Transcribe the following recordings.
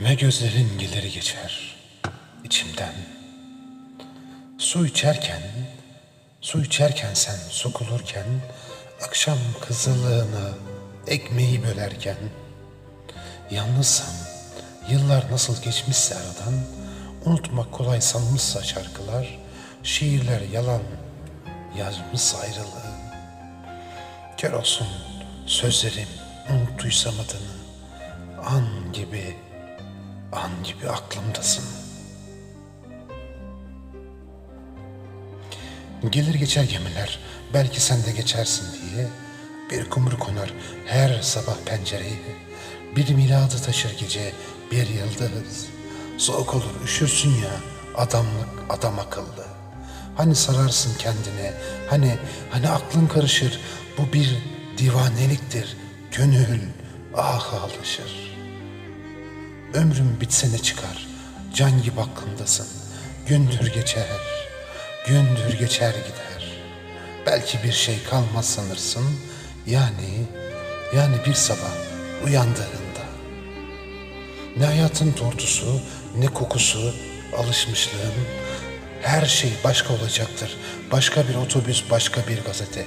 Ve gözlerin gelir geçer içimden. Su içerken, su içerken sen sokulurken, akşam kızılığını ekmeği bölerken, yalnızsam, yıllar nasıl geçmişse aradan, unutmak kolay sanmışsa şarkılar, şiirler yalan yazmış ayrılığı. Kör olsun sözlerim unuttuysam adını, an gibi, an gibi aklımdasın. Gelir geçer gemiler, belki sen de geçersin diye. Bir kumru konar her sabah pencereye. Bir miladı taşır gece bir yıldız. Soğuk olur üşürsün ya adamlık adam akıllı. Hani sararsın kendine, hani hani aklın karışır. Bu bir divaneliktir. Gönül ah alışır. Ömrüm bitse ne çıkar? Can gibi aklımdasın. Gündür geçer, gündür geçer gider. Belki bir şey kalmaz sanırsın. Yani, yani bir sabah uyandığında. Ne hayatın tortusu, ne kokusu, alışmışlığın. Her şey başka olacaktır. Başka bir otobüs, başka bir gazete.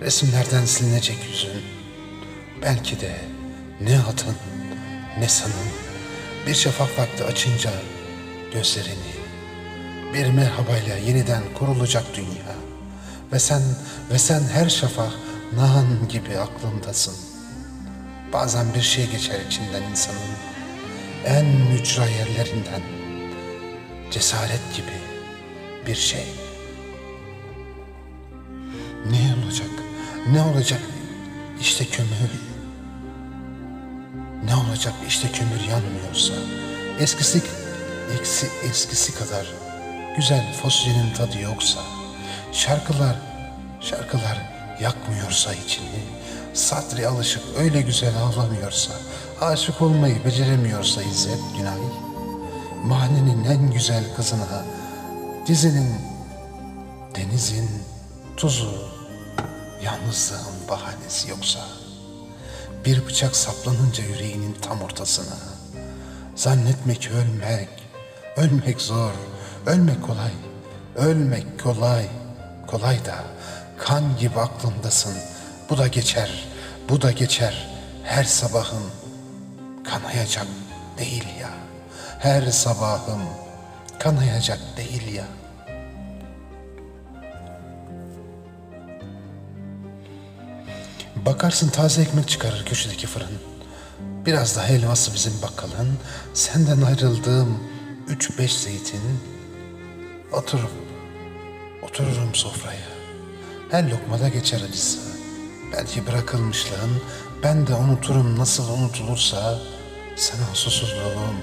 Resimlerden silinecek yüzün. Belki de ne adın, ne sanın. Bir şafak vakti açınca gözlerini. Bir merhabayla yeniden kurulacak dünya. Ve sen, ve sen her şafak nan gibi aklındasın. Bazen bir şey geçer içinden insanın. En mücra yerlerinden. Cesaret gibi bir şey. Ne olacak? Ne olacak? İşte kömür. Ne olacak işte kömür yanmıyorsa? Eskisi, eksi, eskisi kadar güzel fasulyenin tadı yoksa, şarkılar, şarkılar yakmıyorsa içini, satri alışık öyle güzel ağlamıyorsa, aşık olmayı beceremiyorsa İzzet Günay, mahallenin en güzel kızına, dizinin, denizin tuzu, yalnızlığın bahanesi yoksa, bir bıçak saplanınca yüreğinin tam ortasına, zannetme ki ölmek, ölmek zor, ölmek kolay, ölmek kolay, kolay da. Kan gibi aklındasın, bu da geçer, bu da geçer, her sabahın kanayacak değil ya, her sabahım kanayacak değil ya. Bakarsın taze ekmek çıkarır köşedeki fırın. Biraz da helvası bizim bakkalın. Senden ayrıldığım üç beş zeytin. Oturup, otururum sofraya. Her lokmada geçer acısı. Belki bırakılmışlığın, ben de unuturum nasıl unutulursa sana susuzluğum.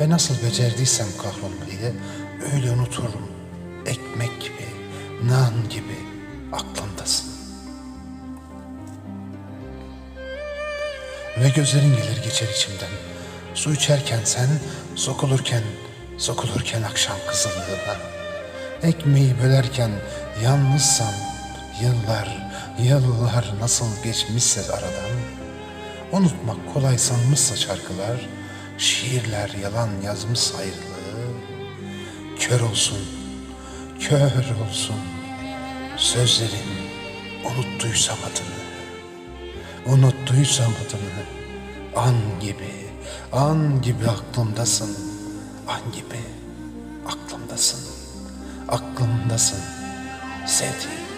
Ve nasıl becerdiysem kahrolmayı öyle unuturum. Ekmek gibi, nan gibi aklımdasın. Ve gözlerin gelir geçer içimden. Su içerken sen, sokulurken, sokulurken akşam kızıllığına. Ekmeği bölerken yalnızsam, yıllar, yıllar nasıl geçmişse aradan. Unutmak kolay sanmışsa şarkılar, şiirler yalan yazmış ayrılığı. Kör olsun, kör olsun sözlerin unuttuysam adını. Unuttuysam adını an gibi, an gibi aklımdasın. An gibi aklımdasın, aklımdasın sevdiğim.